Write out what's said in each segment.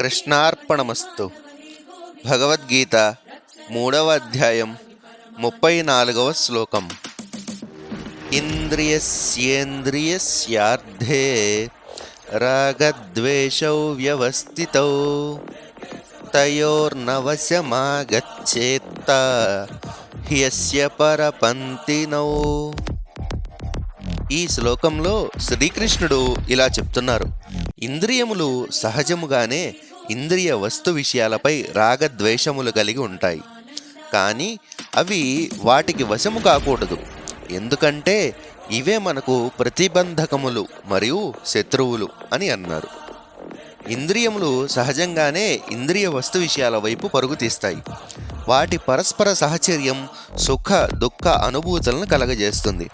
కృష్ణార్పణమస్తు. భగవద్గీత మూడవ అధ్యాయం ముప్పై నాలుగవ శ్లోకం. ఇంద్రియస్యేంద్రియస్యార్థే రాగద్వేషౌ వ్యవస్థితౌ. తయోర్నవశమాగచ్చేత్త హ్యస్య పరపంతినౌ. ఈ శ్లోకంలో శ్రీకృష్ణుడు ఇలా చెప్తున్నారు. ఇంద్రియములు సహజముగానే ఇంద్రియ వస్తు విషయాలపై రాగద్వేషములు కలిగి ఉంటాయి. కానీ అవి వాటికి వశము కాకూడదు. ఎందుకంటే ఇవే మనకు ప్రతిబంధకములు మరియు శత్రువులు అని అన్నారు. ఇంద్రియములు సహజంగానే ఇంద్రియ వస్తు విషయాల వైపు పరుగు తీస్తాయి. వాటి పరస్పర సహచర్యం సుఖ దుఃఖ అనుభూతులను కలగజేస్తుంది.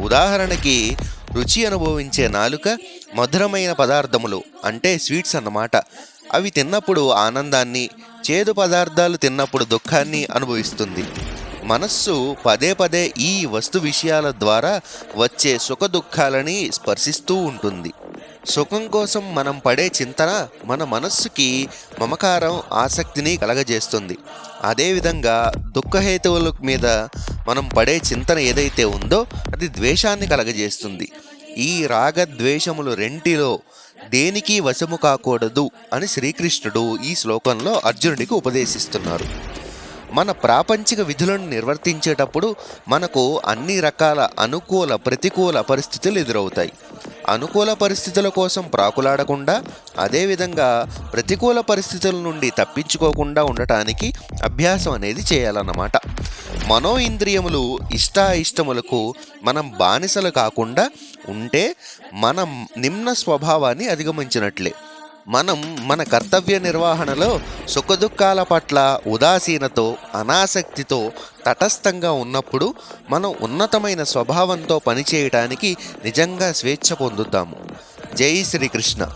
ఉదాహరణకి రుచి అనుభవించే నాలుక మధురమైన పదార్థములు అంటే స్వీట్స్ అన్నమాట. అవి తిన్నప్పుడు ఆనందాన్ని చేదు పదార్థాలు తిన్నప్పుడు దుఃఖాన్ని అనుభవిస్తుంది. మనస్సు పదే పదే ఈ వస్తు విషయాల ద్వారా వచ్చే సుఖ దుఃఖాలని స్పర్శిస్తూ ఉంటుంది. సుఖం కోసం మనం పడే చింతన మన మనస్సుకి మమకారం ఆసక్తిని కలగజేస్తుంది. అదేవిధంగా దుఃఖహేతువుల మీద మనం పడే చింతన ఏదైతే ఉందో అది ద్వేషాన్ని కలగజేస్తుంది. ఈ రాగద్వేషములు రెంటిలో దేనికి వశము కాకూడదు అని శ్రీకృష్ణుడు ఈ శ్లోకంలో అర్జునుడికి ఉపదేశిస్తున్నారు. మన ప్రాపంచిక విధులను నిర్వర్తించేటప్పుడు మనకు అన్ని రకాల అనుకూల ప్రతికూల పరిస్థితులు ఎదురవుతాయి. అనుకూల పరిస్థితుల కోసం ప్రాకులాడకుండా అదేవిధంగా ప్రతికూల పరిస్థితుల నుండి తప్పించుకోకుండా ఉండటానికి అభ్యాసం అనేది చేయాలన్నమాట. మనో ఇంద్రియములు ఇష్టాయిష్టములకు మనం బానిసలు కాకుండా ఉంటే మనం నిమ్న స్వభావాన్ని అధిగమించినట్లే. మనం మన కర్తవ్య నిర్వహణలో సుఖదుఖాల పట్ల ఉదాసీనతో అనాసక్తితో తటస్థంగా ఉన్నప్పుడు మనం ఉన్నతమైన స్వభావంతో పనిచేయటానికి నిజంగా స్వేచ్ఛ పొందుతాము. జై శ్రీకృష్ణ.